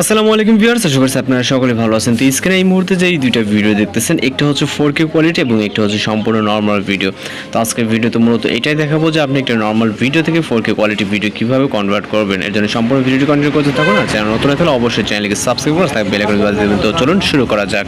আসসালামু আলাইকুম ভিউয়ার্স, আশা করছি আপনারা সকলে ভালো আছেন। তো স্ক্রিনে এই মুহূর্তে যে এই দুইটা ভিডিও দেখতেছেন, একটা হচ্ছে ফোর কে কোয়ালিটি এবং একটা হচ্ছে সম্পূর্ণ নর্মাল ভিডিও তো আজকের ভিডিওতে মূলত এটাই দেখাবো যে আপনি একটা নর্মাল ভিডিও থেকে ফোর কে কোয়ালিটি ভিডিও কীভাবে কনভার্ট করবেন। এর জন্য সম্পূর্ণ ভিডিওটি কন্টিনিউ করতে থাকুন আর চ্যানেল নতুন হলে অবশ্যই চ্যানেলকে সাবস্ক্রাইব করে তাকে তো চলুন শুরু করা যাক।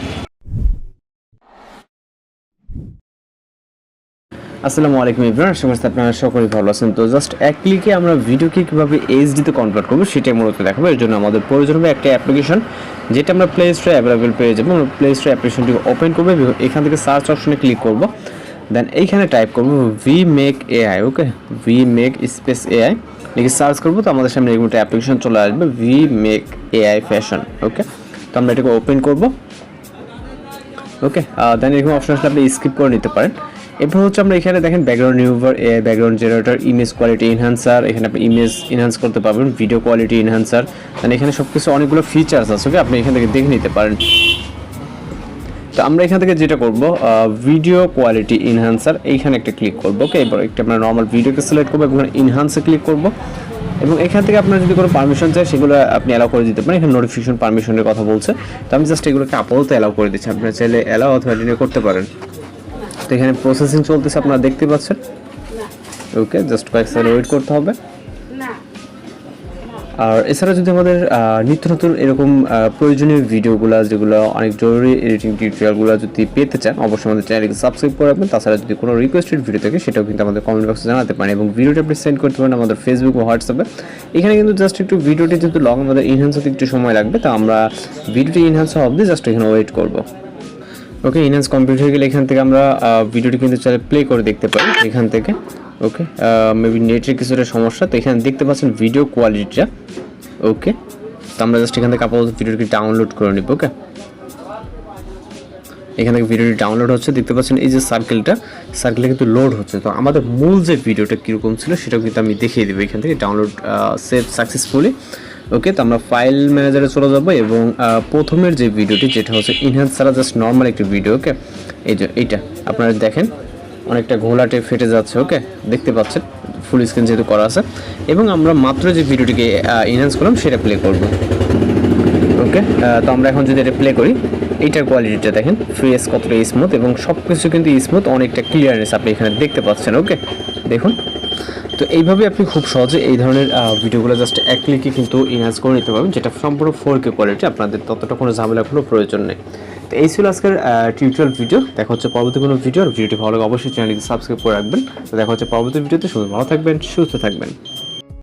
আসসালামু আলাইকুম ইব্রাহিম আশা আপনারা সকলেই ভালো আছেন। তো জাস্ট এক ক্লিকে আমরা ভিডিওকে কীভাবে এইচডিতে কনভার্ট করব সেটাই মূলত দেখাবো। এর জন্য আমাদের প্রয়োজন হবে একটা অ্যাপ্লিকেশন যেটা আমরা প্লে স্টোরে অ্যাভেলেবেল পেয়ে যাব। আমরা প্লে স্টোরে অ্যাপ্লিকেশনটি ওপেন করব এখান থেকে সার্চ অপশনে ক্লিক করব। দেন এইখানে টাইপ করব V make AI okay V make space AI লিখে সার্চ করব, তো আমাদের সামনে এরকম একটা অ্যাপ্লিকেশন চলে আসবে V make AI fashion okay তো আমরা এটাকে ওপেন করব ওকে দেন এরকম অপশন আসলে আপনি স্কিপ করে নিতে পারেন। এরপর হচ্ছে আমরা এখানে দেখেন background remover background generator image quality enhancer এখানে আপনি ইমেজ এনহান্স করতে পারবেন ভিডিও কোয়ালিটি এনহান্সার দেন এখানে সব কিছু অনেকগুলো ফিচার্স আছে ওকে আপনি এখান থেকে দেখে নিতে পারেন। তো আমরা এখান থেকে যেটা করব ভিডিও কোয়ালিটি এনহান্সার এইখানে একটা ক্লিক করব ওকে এবার একটা আমরা নর্মাল ভিডিওকে সিলেক্ট করব এবং এনহান্সে ক্লিক করব। এবং এখান থেকে আপনার যদি কোনো পারমিশন চাই সেগুলো আপনি অ্যালাউ করে দিতে পারেন। এখানে নোটিফিকেশন পারমিশনের কথা বলছে। তো আমি জাস্ট এগুলোকে আপাতত অ্যালাউ করে দিচ্ছি। আপনারা চাইলে অ্যালাউ অথবা করতে পারেন। এখানে প্রসেসিং চলতেছে আপনারা দেখতে পাচ্ছেন। ওকে জাস্ট কয়েক সেকেন্ড ওয়েট করতে হবে। আর এছাড়া যদি আমাদের নিত্য নতুন এরকম প্রয়োজনীয় ভিডিওগুলো যেগুলো অনেক জরুরি এডিটিং টিউটোরিয়ালগুলো যদি পেতে চান অবশ্যই আমাদের চ্যানেলকে সাবস্ক্রাইব করে রাখবেন। তাছাড়া যদি কোনো রিকোয়েস্টেড ভিডিও থাকে সেটাও কিন্তু আমাদের কমেন্ট বক্সে জানাতে পারেন এবং ভিডিওটা আপনি সেন্ড করতে পারেন আমাদের ফেসবুক বা হোয়াটসঅ্যাপে এখানে কিন্তু জাস্ট একটু ভিডিওটি যেহেতু লং আমাদের ইনহ্যান্স হতে একটু সময় লাগবে তা আমরা ভিডিওটি ইনহ্যান্স হওয়া অবধি জাস্ট এখানে ওয়েট করব। ওকে ইনহ্যান্স কমপ্লিট হয়ে গেলে এখান থেকে আমরা ভিডিওটি কিন্তু চাইলে প্লে করে দেখতে পারি এখান থেকে। ওকে মেবি নেটের কিছুটা সমস্যা, তো এখানে দেখতে পাচ্ছেন ভিডিও কোয়ালিটিটা ওকে তো আমরা জাস্ট এখান থেকে আপাতত ভিডিওটি ডাউনলোড করে নিব ওকে এখান থেকে ভিডিওটি ডাউনলোড হচ্ছে, দেখতে পাচ্ছেন এই যে সার্কেলটা সার্কেলে কিন্তু লোড হচ্ছে। তো আমাদের মূল যে ভিডিওটা কীরকম ছিল, সেটাও কিন্তু আমি দেখিয়ে দেবো এখান থেকে ডাউনলোড সেভ সাকসেসফুলি ওকে তো আমরা ফাইল ম্যানেজারে চলে যাব এবং প্রথমের যে ভিডিওটি যেটা হচ্ছে ইনহ্যান্স ছাড়া জাস্ট নর্মাল একটি ভিডিও ওকে এই যে এইটা, আপনারা দেখেন, অনেকটা ঘোলাটে ফেটে যাচ্ছে ওকে দেখতে পাচ্ছেন ফুল স্ক্রিন যেহেতু করা আছে। এবং আমরা মাত্র যে ভিডিওটিকে ইনহ্যান্স করলাম, সেটা প্লে করব। ওকে তো আমরা এখন যদি এটা প্লে করি, এইটার কোয়ালিটিটা দেখেন ফ্রেস কতটা স্মুথ এবং সব কিছু কিন্তু স্মুথ অনেকটা ক্লিয়ারনেস আপনি এখানে দেখতে পাচ্ছেন ওকে দেখুন তো এইভাবে আপনি খুব সহজে এই ধরনের ভিডিওগুলো জাস্ট এক ক্লিকে কিন্তু ইনহাজ করে নিতে পারবেন, যেটা সম্পূর্ণ ফোর কে কোয়ালিটি আপনাদের ততটা কোনো ঝামেলা কোনো প্রয়োজন নেই। তো এই ছিল আজকের টিউটোরিয়াল ভিডিও দেখা হচ্ছে পরবর্তী কোনো ভিডিও আর ভিডিওটি ভালো লাগে অবশ্যই চ্যানেলটি সাবস্ক্রাইব করে রাখবেন। তো দেখা হচ্ছে পরবর্তী ভিডিওতে শুধু ভালো থাকবেন, সুস্থ থাকবেন।